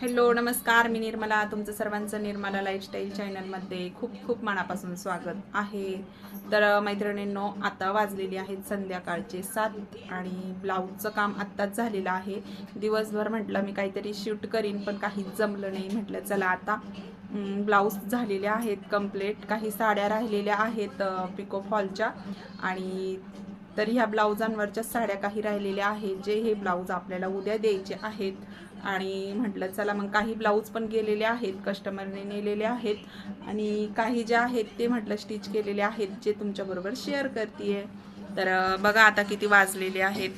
Hello नमस्कार. मी निर्मला तुमचं सर्वांचं निर्मला लाईफस्टाईल चॅनलमध्ये खूप खूप मनापासून स्वागत आहे. तर मैत्रिणींनो आता वाजलेली आहेत संध्याकाळचे सात आणि ब्लाऊजचं काम आत्ताच झालेलं आहे. दिवसभर म्हटलं मी काहीतरी शूट करीन पण काहीच जमलं नाही. म्हटलं चला आता ब्लाऊज झालेले आहेत कंप्लीट काही साड्या राहिलेल्या आहेत पिको फॉलच्या आणि तर ह्या ब्लाऊजांवरच्या साड्या काही राहिलेल्या आहेत जे हे ब्लाऊज आपल्याला उद्या द्यायचे आहेत. आणि म्हटलं चला मग काही ब्लाऊज पण गेलेले आहेत कस्टमरने नेलेले आहेत. आणि काही जे आहेत ते म्हटलं स्टिच केलेले आहेत जे तुमच्याबरोबर शेअर करते तर बघा आता किती वाजलेले आहेत.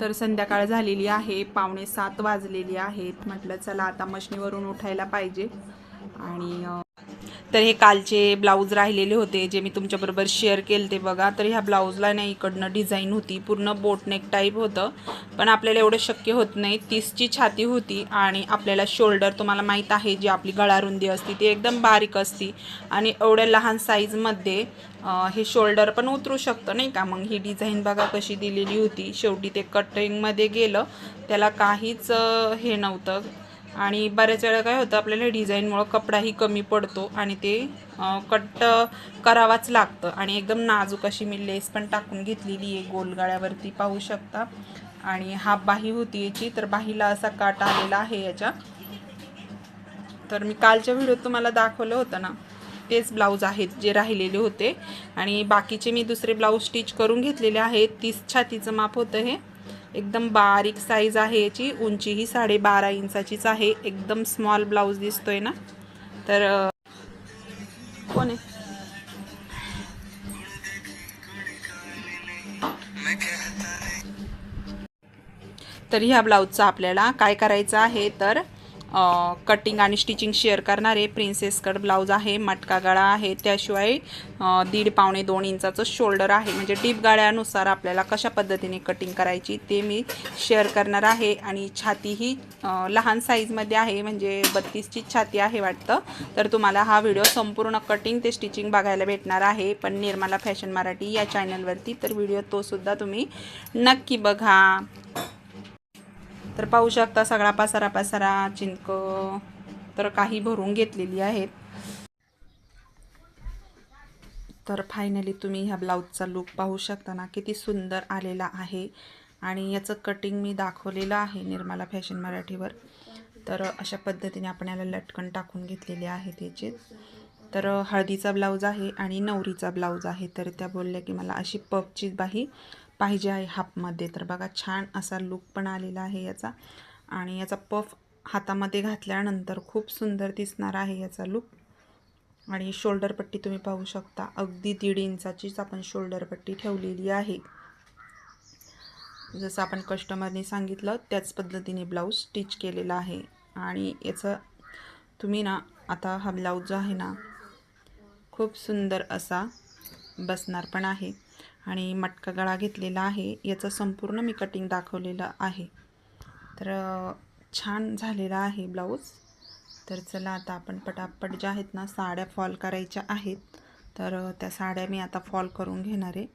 तर संध्याकाळ झालेली आहे पावणे सात वाजलेली आहेत. म्हटलं चला आता मशनीवरून उठायला पाहिजे. आणि तर हे कालचे ब्लाऊज राहिलेले होते जे मी तुमच्याबरोबर शेअर केले ते बघा. तर ह्या ब्लाऊजला नाही इकडनं डिझाईन होती पूर्ण बोटनेक टाईप होतं. पण आपल्याला एवढं शक्य होत नाही. तीसची छाती होती आणि आपल्याला शोल्डर तुम्हाला माहीत आहे जी आपली गळारुंदी असती ती एकदम बारीक असती. आणि एवढ्या लहान साईजमध्ये हे शोल्डर पण उतरू शकतं नाही का? मग ही डिझाईन बघा कशी दिलेली होती. शेवटी ते कटिंगमध्ये गेलं. त्याला काहीच हे नव्हतं. आणि बऱ्याच वेळा काय होतं आपल्याला डिझाईनमुळं कपडाही कमी पडतो आणि ते कट करावाच लागतं. आणि एकदम नाजूक अशी मी लेस पण टाकून घेतलेली आहे गोलगाळ्यावरती पाहू शकता. आणि हाफ बाही होती याची तर बाहीला असा काट आलेला आहे याच्या. तर मी कालच्या व्हिडिओत तुम्हाला दाखवलं होतं ना तेच ब्लाऊज आहेत जे राहिलेले होते. आणि बाकीचे मी दुसरे ब्लाऊज स्टिच करून घेतलेले आहेत तीस छातीचं माप होतं हे. एकदम बारीक साईज आहे याची. उंची ही साडेबारा इंचाचीच आहे. एकदम स्मॉल ब्लाऊज दिसतोय ना. तर कोण आहे? तर ह्या ब्लाऊजचं आपल्याला काय करायचं आहे? तर कटिंग आणि स्टिचिंग शेअर करणारे प्रिन्सेस कट ब्लाऊज आहे मटका गळा आहे त्याशिवाय दीड पावणे दोन इंचाचं शोल्डर आहे. म्हणजे डीप गाळ्यानुसार आपल्याला कशा पद्धतीने कटिंग करायची ते मी शेअर करणार आहे. आणि छाती ही लहान साईजमध्ये आहे म्हणजे बत्तीसची छाती आहे वाटतं. तर तुम्हाला हा व्हिडिओ संपूर्ण कटिंग ते स्टिचिंग बघायला भेटणार आहे. पण निर्मला फॅशन मराठी या चॅनलवरती तर व्हिडिओ तोसुद्धा तुम्ही नक्की बघा. तर पाहू शकता सगळा पसारा पसारा चिंक तर काही भरून घेतलेली आहेत. तर फायनली तुम्ही ह्या ब्लाऊजचा लुक पाहू शकता ना किती सुंदर आलेला आहे. आणि याचं कटिंग मी दाखवलेलं आहे निर्मला फॅशन मराठीवर. तर अशा पद्धतीने आपण याला लटकन टाकून घेतलेले आहे त्याचे तर हळदीचा ब्लाऊज आहे आणि नवरीचा ब्लाऊज आहे. तर त्या बोलल्या की मला अशी पपची बाही पाहिजे आहे हाफमध्ये तर बघा छान असा लुक पण आलेला आहे याचा. आणि याचा पफ हातामध्ये घातल्यानंतर खूप सुंदर दिसणार आहे याचा लुक आणि शोल्डर पट्टी तुम्ही पाहू शकता. अगदी दीड इंचाचीच आपण शोल्डर पट्टी ठेवलेली आहे. जसं आपण कस्टमरने सांगितलं त्याच पद्धतीने ब्लाऊज स्टिच केलेला आहे. आणि याचं तुम्ही ना आता हा ब्लाऊज जो आहे ना खूप सुंदर असा बसणार पण आहे. आणि मटका गळा घेतलेला आहे. याचं संपूर्ण मी कटिंग दाखवलेलं आहे. तर छान झालेला आहे ब्लाऊज तर चला आता आपण पटापट ज्या आहेत ना साड्या फॉल करायच्या आहेत. तर त्या साड्या मी आता फॉल करून घेणार आहे.